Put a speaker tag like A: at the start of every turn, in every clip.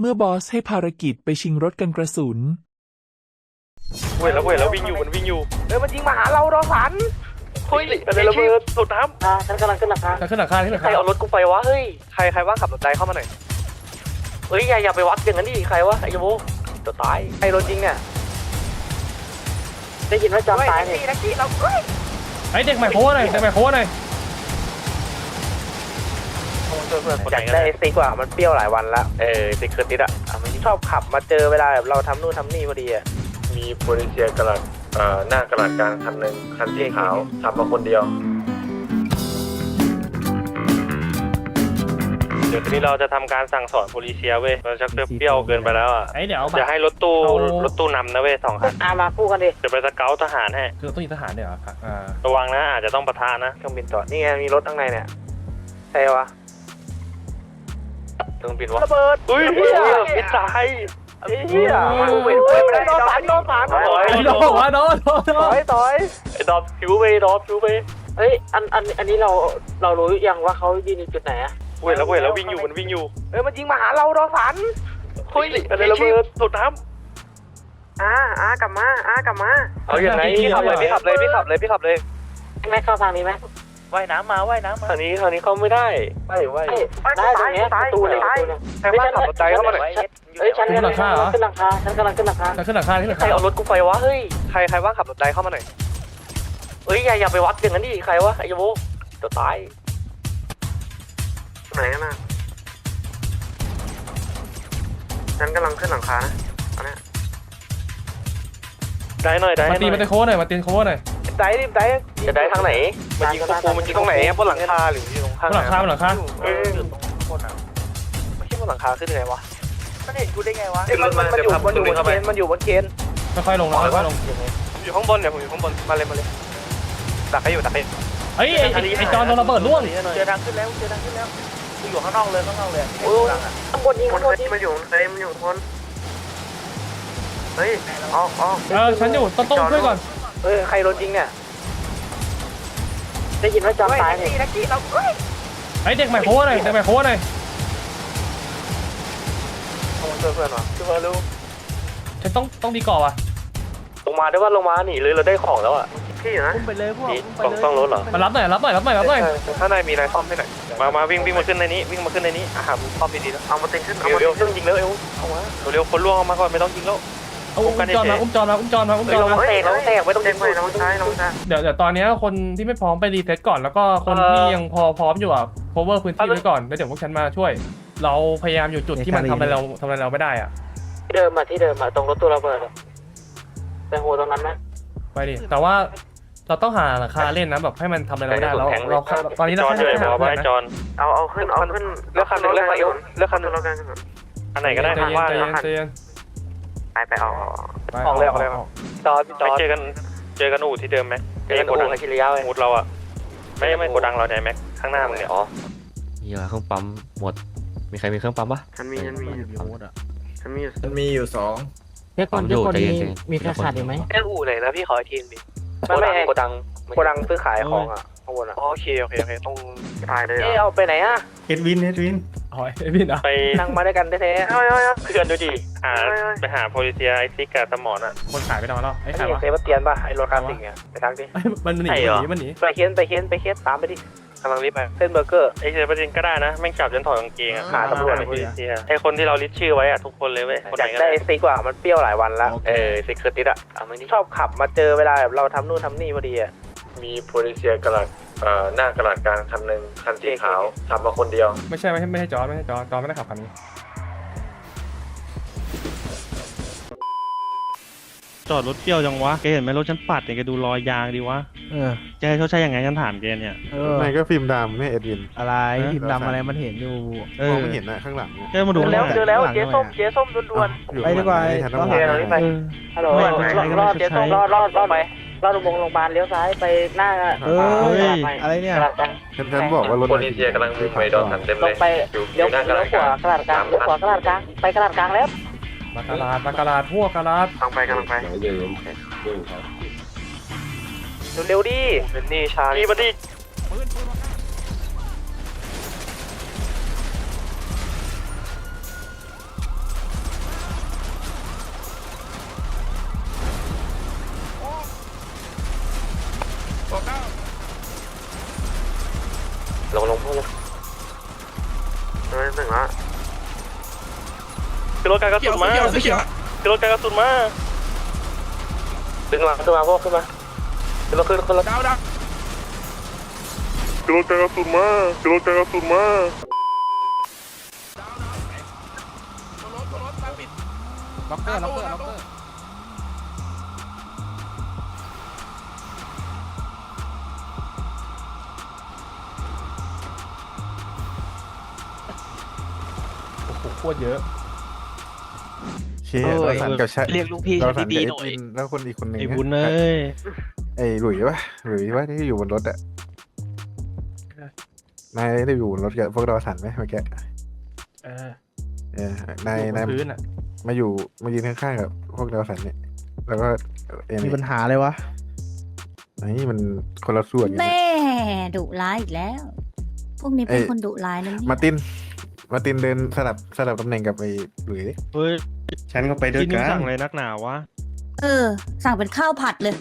A: เมื่อบอสให้ภารกิจไปชิงรถกันกระสุน
B: เว้ยแล้วเว้ยแล้ววิ่งอยู่มันวิ่งอยู่
C: เออมันยิงมาหาเราดอสัน
B: เฮ้ยอะไรระเบิดสุดน้
C: อ่าฉันกำลังขึ้นหลังคา
D: จะขึ้นหลังคาที่หลังำ
B: ใคร
D: คา
B: เอารถกูไปวะเฮ้ยใครใครว่างขับรถไดเข้ามาหน่อยเฮ้ยอย่าอย่าไปวัดอย่างนั้นดิใครวะไอ้โมจะตายไอ้รถจริงเนี่ย
C: ได้ยินว่าจอมตายเนี่ยแท็กซี่เราเฮ้ย
D: ไอ้เด็กใหม่โค้ดหน่อยเด็กใหม่โค้ดหน่อย
B: ช่วย เพื่อนคน
C: อ
B: ไหน
C: ยาก
B: กัน
C: ได้
B: ได้
C: ซิกว่ามันเปรี้ยวหลายวันแล้ว
B: เออติดเคอร์ติสอะ
C: ชอบขับมาเจอเวลาแบบเราทำนู่นทำนี่พอดีอะ
E: มีโพลิเซียกระดาษเอ่อหน้ากระดาษกลางคันหนึ่งคันสีขาวขับมาคนเดียว
B: เดี๋ยวทีนี้เราจะทำการสั่งสอนโพลิเซียเว้ยเราชักเปรี้ยวเกินไปแล้วอะ
D: ไอ้เดี๋ยว
B: อย่าให้รถตู้
D: เอา
B: รถตู้นำนะเว้ยสองคัน
C: อ่ามาคู่กันดิ
B: เดี๋ยวไปสเกลทหารให้
D: คือต้องยิงทหารเดี๋ยวอะอ่า
B: ระวังนะอาจจะต้องปะทะนะ
C: เครื่องบินจอดนี่ไงมีรถข้างในเนี่ยใช่วะ
B: เครื่องบินวะ
C: ระเบิด
B: อุ้ยปิดตาย
C: เฮียมันเว้ยเว้ยไม่ได้ดอสันดอสัน
B: ถอย
D: ไอ้โดนวะโดนโดนโด
C: ถอนยถอย
B: ไอ้ดอบผิวไปดอบผิวไป
C: เฮ้ยอันอันอันนี้เราเรารู้ยังว่าเขายืนอยู่จุดไหนอะ
B: เว้ยแล้วเว้ยแล้ววิ่งอยู่มันวิ่งอยู่
C: เออมันยิงมาหาเราดอสัน
B: เฮ้ยอะไรระเบิดสุดน้
C: อ่าอ่ากลับมาอ่ากลับมาำ
B: เอาอย่างไรพี่ขับเลยพี่ขับเลยพี่ขับเลยพี่ขับเลย
C: แม่เข้าทางนี้ไหม
B: ว่ายน้ำมาว่ายน้ำมาทางนี้ทางนี้เข้าไม่ได้ไปว่าย
C: ได้ตรงเนี้ยประตูเลยประตูเลย
B: ใครว่างขับรถไดเข้ามาหน่อย
C: เฮ้ยฉันกำลังขึ้นหลังคาฉันกำลังขึ้นหลังคา
D: จะขึ้นหลังคาที่หลัง
B: ใคร
D: คา
B: เอารถกูไปวะเฮ้ยใครใครว่างขับรถไดเข้ามาหน่อยเฮ้ยอย่าอย่าไปวัดอย่างนั้นดิใครวะไอ้โมจะตาย
E: ไหนกันนะฉันกำลังขึ้นหลังคานะ
B: ได้หน่อยได้ห
D: มา
B: น่
D: ตี
B: อย
D: มาตีโค้ดหน่อยมาตีโค้ดหน่อย
C: ได้ดิได้
B: จะได้ทางไหน มันยิงพวกกูมันยิงตรงไหนบนหลังคาหรืออยู่ตรงข้าง
D: บนหลังคาบนหลังคา
B: เอออยู่ตรงบนอะไม่ใช่บนหลังคาขึ้นยังไงวะ
C: มันเห็นกูได้ไงวะมันมันอยู่มันอยู่บนเคนมันอยู่บนเคน
D: ค่อยๆลงนะค่อยๆลง
B: อยู่ข้างบนเนี่ยผมอยู่ข้างบนมาเลยมาเลยดักให้อยู่ดักให้
D: เฮ้ยไอ้ไอ้ไอ้จอนโดนระเบิดร่วง
C: เจอทางขึ้นแล้วเจอทางขึ้นแล้วกูอยู่ข้างนอกเลยข้างนอกเลยโอ้ยข้างบนยิง
E: ค
C: ข้านงบนยิง
E: มาอยู่เต็มอยู่คนเฮ้ยออกออก
D: เออฉันอยู่ต้นต้นช่วยก่อน
C: เออใครโดนยิงเนี่ยได้ยินว่าจอมตายเนี่ยแท็กซี่เราเฮ้ย
D: ไอ้เด็กใหม่โค้ดหน่อยเด็กใหม่โค้ดหน่อย
B: ช่วยเพื่อนวะช่วยเพื่อนลูก
D: ฉันต้องต้องดีก่อว่ะ
B: ลงมาได้ว่าลงมาหนีเลยเราได้ของแล้วอะ
E: พี่นะ
C: ไปเลยพวก
B: ต้องต้องรถเหรอ
D: มารับหน่อยรับหน่อยรับหน่อยรับหน่อย
B: ข้างในมีอะไรซ่อมให้หน่อยมามาวิ่งวิ่งมาขึ้นในนี้วิ่งมาขึ้นในนี้อะหามุมซ่อมดีๆแล้ว
E: เอามาติงขึ้นเอา
B: เร็ว
E: มา
B: เร็วต้องยิงแล้วเร็วเอามาเร็วคนล่วงออกมาก่อนไม่ต้องยิงแล้ว
D: เอาอุ้มจอนมาอุ้มจอนมาอุ้มจอนมาอุ้มจอนมา
C: แตกเราแตกไม่ต้อง
E: เต็
C: ยิ
E: ม
C: ง
E: ไปน้องชายน้องชาย
D: เดี๋ยวเดี๋ยวตอนเนี้ยคนที่ไม่พร้อมไปรีเซ็ตก่อนแล้วก็คนที่ยังพอพร้อมอยู่อะ cover พื้นที่ไว้ก่อนแล้วเดี๋ยวพวกฉันมาช่วย เราพยายามอยู่จุดที่มันทำอะไรเราทำอะไรเราไม่ได้อะ
C: ที่เดิมมาที่เดิมมาตรงรถตู้ระเบิดไปหัวตรงนั้นนะ
D: ไปดิแต่ว่าเราต้องหาหลังคาเล่นนะแบบให้มันทำอะไรเราไม่ได้แล้วเราตอนนี้เรา
B: จอน
D: แค่
B: เลย
D: หา
B: บอก
D: เพื่
B: ว่า
D: อนนะ
B: จอน
E: เอาเอาขึ้นเอาขึ้น
B: เลือกคันหนึ่งเลือกคันเดียวเลือกคันหนึ่ง
E: แล้วกัน
B: อันไหนก็ได้
D: ใจ
B: ทาง
D: เย็น
B: ว่า
D: ใจ
B: เลย
D: เย็นใจเย็น
E: ไปไปเอา
D: ไป
B: ออกเลยออกเลยจอนจอนเจอกันเจอกันอู่ที่เดิมไหม
C: เจอกันอู่อาชิริยะเลย
B: มูดเราอะไม่ไม่โกดังเราไหนแม็กข้างหน้ามึงเนี่ยอ๋อ
F: มีอะไรเครื่องปั๊มหมด มีใครมีเครื่องปั๊มปะ
E: ฉันมีฉันมีฉันมี
G: มันมีอยู่สอง
F: เดี๋ยวก่อนเดี๋ยวก่อนมีมีใครขาดอีกไหม
B: เอ้อู่ไหนนะพี่ขออีกทีนึง
C: ไม่ไม่
B: โกดัง
C: โกดังซื้อขายของอะข้างบนอะ
B: โอเคโอเคโอเคต้อง
E: ตายเลย
C: เอ๊ะเอาไปไหนอะ
G: เอ็ดวินเอ็ดวิน
D: อ๋อไอ้พี่นะ
B: ไป
C: นั่งมาด้วยกันแท้
E: เฮ้ยเฮ้ย
B: เพื่อนดูดิหาไปหาโพลิเซียไอซิกกับสมอนอะ
D: คนขายไปนอนแล้ว
C: ๆ
D: ไอ้
C: ไอ้
D: ขาย
C: นี่
D: วะ
C: เซบาสเตียนป่ะไอ้รถคลาสสิกเนี่ยไปทักดิ
D: มันหนี
B: ใช่
D: มัน
B: เหรอ
D: หนีมันหนี
C: ไปเค้นไปเค้นไปเค้นตามไปดิ
B: กำลังรีบไป
C: เส้นเบอร์เกอร์
B: ไอเซประเด็นก็ได้นะแม่งจับจนถอดกางเกงอะ
C: หาตำรวจ
B: ไอโพลิเซียไอคนที่เราลิสต์ชื่อไว้อะทุกคนเลยเว้ยคน
C: อ
B: ไหน
C: ยาก
B: ก็
C: ได้
B: ได้
C: ซิกว่ามันเปรี้ยวหลายวันแล้ว
B: เออซิกเคอร์ติสอะเอาไม่นี่
C: ชอบขับมาเจอเวลาแบบเราทำนู่นทำนี่พอดีอะ
E: มีโพลิเซียกระดาษ เอ่อหน้ากระดาษกลางคันหนึ่งคันสีขาวขับมาคนเดียว
D: ไม่ใช่ไม่ใช่ไม่ใช่จอร์จไม่ใช่จอร์จจอร์จไม่ได้ขับคันนี้
H: จอดรถเที่ยวจังวะแกเห็นไหมรถฉันปัดเนี่ยแกดูรอยยางดีวะ
I: เออ
H: แกให้เขาใช้ยังไงฉันถามแกเนี่ย
I: เออ
G: ไม่ก็ฟิล์มดำไม่เอ็ดวิน
I: อะไรพิมพ์ดำอะไรมันเห็นอยู่
H: เอ
G: ม
H: อ
G: องไม่เห็นนะข้างหลังเนี่ย
H: แกมาดู
C: เจอแล้ว
H: หน่อย
C: เจอแล้ว
I: ข้างหลัง
C: เจ๊ส้ม
I: ด้วยอะ
C: เจ๊ส้มด่วน
G: อยู่
I: ไปดีกว่า
G: ข้งหลังฉันต้อง
I: ไป
G: หา
I: ดีกว่า
G: ไป
I: เออ
C: ๆฮัลโหลรอดรอดเจ๊ส้มรอดรอดรอดไป รอดอุโมงค์โรงพยาบาลเลี้ยวซ้ายไปหน้า
I: เอออะไรเนี่ย
C: กระดาษกลาง
G: ฉันฉันบอกว่ารถ
E: โพลิเซียกำลังวิ่งไปโดนทันเต็ม
C: ล
E: เล
C: ง
E: ย
C: ไป
E: อยู่อ
C: เลี้ยว
E: ยู่หน้ากระ
C: เลี้ยว
E: ดาษ
C: ขวากระดาษกลางเลี้ยวขวากระดาษกลางไปกระดาษกลางแล้ว
D: มากระลาดมากระลาดพวกกระลาด
E: กำลังไปกำลังไป
C: เร็วๆดิ
B: เป็นนี่ชาลีบัด ล
D: ง
J: ลงพวกเลย
K: เฮ้ยหนึ่งละ
E: คือรถการกระสุนมาคือรถการกระสุนมา
B: ดึงมาขึ้นมาพวกขึ้นมาขึ้นรถขึ้นขึ้นรถดาวดาว
E: คือรถการกระสุนมาคือรถการกระสุนมา
I: ล็อกเกอร์ล็อกเกอร์ล็อกเกอร์
D: ตรเยอะ
G: เชี่ยเราสันกับชา
I: เรียกลูกพี่
G: เราสั
I: ให้
G: น
I: ดี
G: กับ
I: ๆห
G: เอ็
I: น่อย
G: ดวินแล้วคนอีกคนหนึ่ง
H: ไอ้
G: นะ
H: บุญเอ้ย
G: ไอ้หลุยปะหลุยว่าที่อยู่บนรถอะนายได้อยู่บนรถกับพวกเราสันไหมเมื่อกี้
D: เออ
G: เออนาย
D: อยู่บ
G: นาย
D: พื้นอะ
G: มาอยู่มายืนข้างๆกับพวกเราสันเนี่ยแล้วก็เอ็น
I: มีปัญหาเลยวะ
G: นี่มันคนละส่วนกัน
L: แม่ดุร้ายอีกแล้ว พวกนี้เป็นคนดุร้ายนะเนี่ย
G: มาร์ติน มาร์ตินเดินสลับสลับตำแหน่งกับไอ้หลุยดิ
H: เฮ้ย
G: ฉันก็ไปด้วย
H: ที่นี่
G: กัน
H: สั่งอะไรนักหนาวะ
L: เออ สั่งเป็นข้าวผัดเลย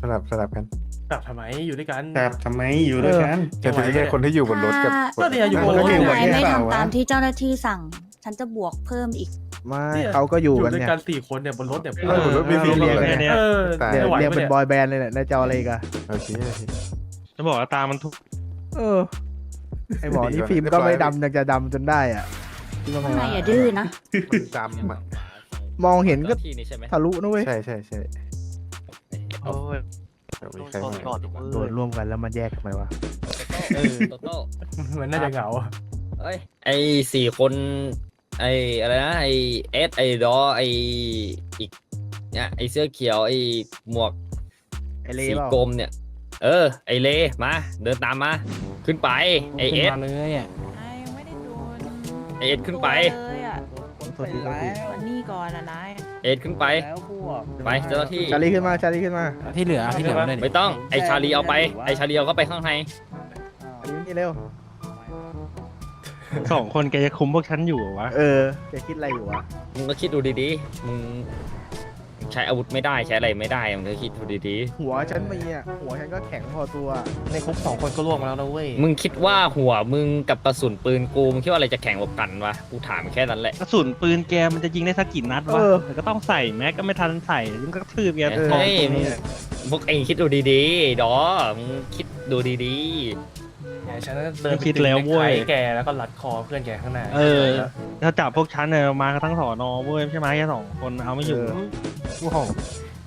G: สลับสลับกัน
D: กลับทำไมอยู่ด้วยกัน
G: ครับทำไมอยู่ด้วยกัน จะเป็นแค่คนที่อยู่บนรถกับ
D: ก็เนี่ยอยู่บนรถ
L: ถ้า
D: อยู่
L: นายไม่ทำตามที่เจ้าหน้าที่สั่ง ฉันจะบวกเพิ่มอีก
I: ไม่
D: เนี่ย
I: เขาก็อยู่กัน
D: ด้วย
I: เนี่ย
D: กันสี่คนเนี่ยบนรถเนี่ย
G: เออบนรถมีสี่
H: เรียก
G: คน
H: ไงเนี่ย
D: เออ
G: ตาย
I: เรียก
D: ไม่ไหว
I: เรียก
D: ปะ
I: เป็น
D: เนี่ย
I: บอยแบนด์เลยแหละนายจะเอาอะไรอีกัน
G: โอเคโอเค
H: จะบอกว่าตามันทุก
I: เออ ไอหมอนี่ฟิล์ม
G: เรียบ
I: ก็
G: ร้อย
I: ไม่ดำยังจะดำจนได้อะคิดว่าไง
L: ข้างใน
I: วะ
L: อย่าดื้อนะ
G: มันจำอะ
I: มองเห็นก็
F: ที่นี่ใช่ไหม
I: ทะลุนะเว้ย
G: ใช่ใช่ใช่
F: โอ้ย
G: มีใครมา
I: โดนร่วมกันแล้วมันแยกทำไมวะ
F: เออโตโต้
D: มันน่าจะเหงาอะ
F: เอ้ยไอสี่คน ไออะไรนะไอเอสไอดอไออีกเนี่ยไอเสื้อเขียวไอหมวก
I: ไอเล่
F: สี
I: เปล่าก
F: รมเนี่ย เออ ไอเลมา เดินตามมา ขึ้นไปไอเอส
D: ขึ้นมาเลยอะ
M: ยังไม่ได้โดน
F: ไอเอสขึ้นไป
M: เลยอะ
I: โทษทีโทษที
M: วันนี้ก่อนนะนาย
F: เอสขึ้นไป
M: แล้วพวก
F: ไปเจ้าหน้าที่
I: ชาลีขึ้นมาชาลีขึ้นมา
D: ที่เหลือที่เหลือ
F: ไม่ต้องไอชาลีเอาไปไอชาลีเอาเข้าไปข้างใน
I: อันนี้นี่เร็ว
H: สองคนแกจะคุมพวกฉันอยู่เหรอวะ
I: เออแกคิดอะไรอยู่วะ
F: มึงก็คิดดูดีๆมึง ใช้อาวุธไม่ได้ใช้อะไรไม่ได้มึงก็คิดดูดี
I: หัวฉันมีอะหัวฉันก็แข็งพอตัว
D: ในคุกสองคนก็ล่วงมาแล้วนะเว้ย
F: ๆมึงคิดว่าหัวมึงกับกระสุนปืนกูมึงคิดว่าอะไรจะแข่งกว่ากันวะกูถามแค่นั้นแหละ
H: กระสุนปืนแกมันจะยิงได้สักกี่นัดวะแต่ก็ต้องใส่แม็กก็ไม่ทันใส่มันก็ทืบแก
F: เออ
H: ท้อง
F: เฮ้ย
H: ตรงนี้
F: พวกเองคิดดูดีๆดอมึงคิดดูดี
D: เนี่ยฉันเดินไปดึงเน็กไทแกแล้วก็รัดคอเพื่อนแกข้างหน้า
H: เออ ถ้าจับพวกฉันเนี่ยมาทั้งสอนอเว้ยใช่ไหมแค่สองคนเอาไม่อยู่
I: กูห้อ ง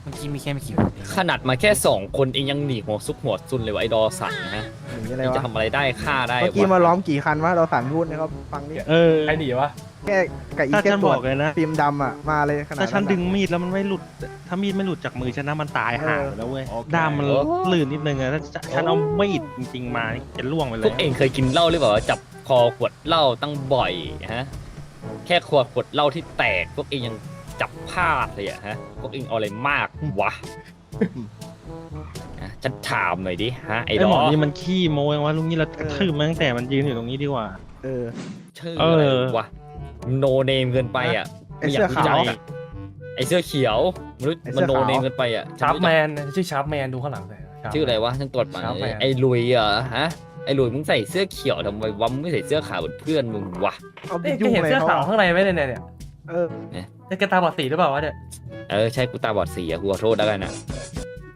D: เมื่อกี้มีแค่ไม่กี่
F: ๆขนาดมาแค่สองคนเองยังหนีหัวซุกหัวซุนเลยวะไอ้ดอสันนะ
I: หนีอะไร
F: เองจะ
I: วะ
F: ทำอะไรได้ฆ่าได้
I: เมื่อกี้
F: วะ
I: มาล้อมกี่คันวะเราสั่นพูดนะครับ ฟังนี่
H: เออ
D: ใครหนีวะ
I: แค่กับอี
H: ถ้า
I: แค่
H: ฉัน
I: ตร
H: บ
I: ว
H: อ
I: จ
H: กเลยนะ
I: ฟิล์มดำอะ มาเลยขนาด
H: ถ้าฉัน
I: อะ
H: ดึงมีดแล้วมันไม่หลุด ถ้ามีดไม่หลุดจากมือฉันนะมันตายห่าไปแล้วเว้ย
I: โอเค
H: ด้ามมันลื่นนิดนึงอะถ้าฉันเอามีดจริงๆมานี่จะล่วงไปเล
F: พวยกเองเคยกินเหล้าหรือเปล่าจับคอขวดเหล้าตั้งบ่อยฮะแค่ขวดขวดเหล้าที่แตกพวกเองยัง จับพลาดเลยอะฮะ พวกเองเอาอะไรมากวะอะฉันถามหน่อยดิฮะไอ้
H: ไอ้
F: ด
H: หม
F: อ
H: อนี่มันขี้โม้ยังวะลุงนี่เรากระทืบมันตั้งแต่มันยืนอยู่ตรงนี้ดีกว่า
I: เออ
F: ชื่อ
H: เอออ
F: อะไรวะโนเนมเกินไปอะ
I: ไอ้เสื้อขาว
F: ไม่ยกรู้จักะไอเสื้อเขียวมันรู้
I: ไอ้เสื้
F: มัน
I: อ
F: โน
I: ขาว
F: เนมเกินไปอะ
D: ชาร์ป
F: ฉัน
D: แม
F: รู้จัก
D: นชื่อชาร์ปแมนดูข้างหลังเลย
F: ชื่ออะไรวะฉันตรวจมา
D: ครับแมน
F: ไอ้ลุยเหรอฮะไอ้ลุยมึงใส่เสื้อเขียวทำไมวะมึงไม่ใส่เสื้อขาวเหมือนเพื่อนมึงวะ
I: เอาไป
D: เอ๊ะแก
I: ยุ่ง
D: เห็น
I: อะไร
D: เสื้อ
I: เขา
D: ขาว
I: อะ
D: ข้างในไหมเนี่ยเนี่ย
I: เออ
D: เนี่ย แกตาบอดสีหรือเปล่าวะเนี่ย
F: เออใช่กูตาบอดสีอะกูขอโทษแล้วกันอะ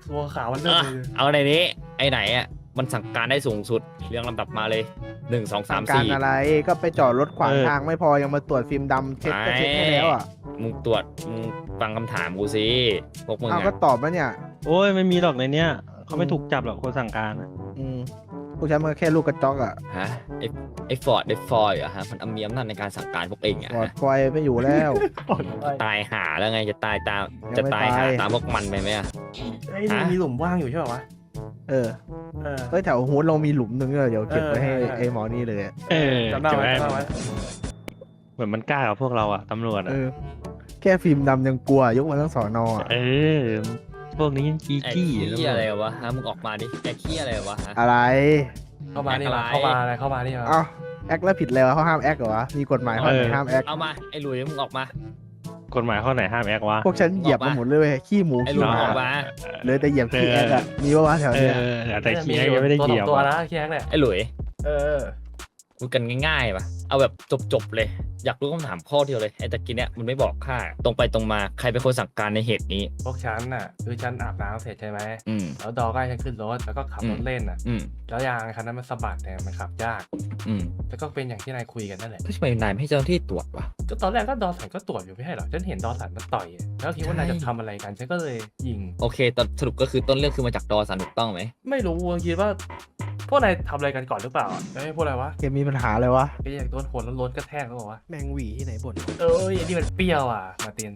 D: ตัวขาวมันเริ่ม
F: อะ
D: เลย
F: เอาในนี้ ไอ้ไหนอะมันสั่งการได้สูงสุดเรียงลำดับมาเลยหนึ่งสองสาม
I: ทำการ
F: สี่
I: อะไรก็ไปจอดรถขวาง
H: เออ
I: ทางไม่พอยังมาตรวจฟิล์มดำเช็คก็เช็คให้แล้วอะ
F: มึงตรวจมึงฟังคำถามกูสิพวกมึง
I: เอา
F: อะ
I: ก็ตอบมาเนี่ย
H: โอ้ยไม่มีหรอกในเนี้ยเขาไม่ถูกจับหรอกคนสั่งการอะ
I: อืมพ วกฉันมันก็แค่ลูกกระจอกอะ
F: ฮะไอ้ไอ้ฟอร์ดไอ้ฟอยอะฮะมันมีอำนาจในการสั่งการพวกเองอะ
I: ปลอด
F: ฮะ
I: ไฟไม่อยู่แล้ว
F: ตายหาแล้วไงจะตายตาม
I: ยัง
F: จะ
I: ไม่
F: ตายหา
I: ตาย
F: ตามพวกมันไปไหมอะ
D: ไอ้นี่
F: ฮะ
D: มีหลุมว่างอยู่ใช่ป่าวะ
I: เออ
D: เออ
I: เฮ้ยแถวฮูดเรามีหลุมหนึงเลยเดี๋ยวเก็บไว้ให้
D: เออใช่
I: ไอ้หมอนี่เลยอะ
H: เออ
D: จำได้
H: จะ
D: ไหม
H: ได้
D: จำได้ไหม
H: เหมือนมันกล้ากับพวกเราอะตำรวจ
I: เอ
H: อะ
I: อ แค่ฟิล์มดำยังกลัว ยกมาทั้งสอนอะ
H: เออพ วกนี้ยังจี้
F: ไอ้
H: จี้
F: ขี้อะไรวะฮะมึงออกมาดิไอ้ขี้อะไรวะฮะ
I: อะไร
D: เข้ามานี่มา
F: อะไร
D: เข้ามาอะไรเข้ามานี่มา
I: เอ้าแอคแล้วผิดเลยวะเขาห้ามแอคเหรอวะมีกฎหมายข้อไหนห้ามแอค
F: เอามาไอ้หลุยมึงออกมา
H: กฎหมายข้อไหนห้ามแอค วะ
I: พวกฉันเหยียบมาหมดเลยเว้ยขี้หมู
F: ไอ้หลุ
I: ขี้
F: ย
I: ห
F: มึง
I: มา
F: ออกมา
I: เหลยแต่เหยียบขี้แอคอะมีปะวะแถว
H: เอ
I: เนี้ย
H: อแต่ขี้ยังไม่ได้เหยียบ
D: ตัว
H: อะ
D: นะแค่เนี่ย
F: ไอ้หลุย
D: เออ
F: คุยกันง่ายๆปะเอาแบบจบๆเลย อยากรู้คำถามข้อเดียวเลย ไอ้ตะกี้เนี่ยมันไม่บอกค่า ตรงไปตรงมา ใครเป็นคนสั่งการในเหตุนี้
D: พวกฉันน่ะ คือฉันอาบน้ำเสร็จใช่ไหม
F: อืม
D: แล้วดอก็ให้ฉันขึ้นรถ แล้วก็ขับรถเล่นอะ
F: อืม
D: แล้วยางคันนั้นมันสะบัดเนี่ยมันขับยาก
F: อืม
D: แล้วก็เป็นอย่างที่นายคุยกันนั่นแหละ
F: ก็ทำไมนายไม่ให้เจ้าหน้าที่ตรวจวะ
D: ก็ตอนแรกก็ดอสันก็ตรวจอยู่ไม่ใช่เหรอ ฉันเห็นดอสันมาต่อยอะแล้วคิดว่านายจะทำอะไรกัน ฉันก็เลยยิง
F: โอเคตอนสรุปก็คือต้นเรื่องคือมาจากดอสันถูกต้องไหม
D: ไม่รู้คิดว่า พวกนายทำอะไรกันก่อนหรือเปล่าเอ้ยพวกอะไรวะ
I: เกมมีปัญหาเลยวะ
D: ก็อยากโดนหัวล้นๆกระแทกแล้วบอกว่า
I: แมงหวีที่ไหนบ่น
D: เอ้ยนี่มันเปรี้ยวอะ มาร์ติน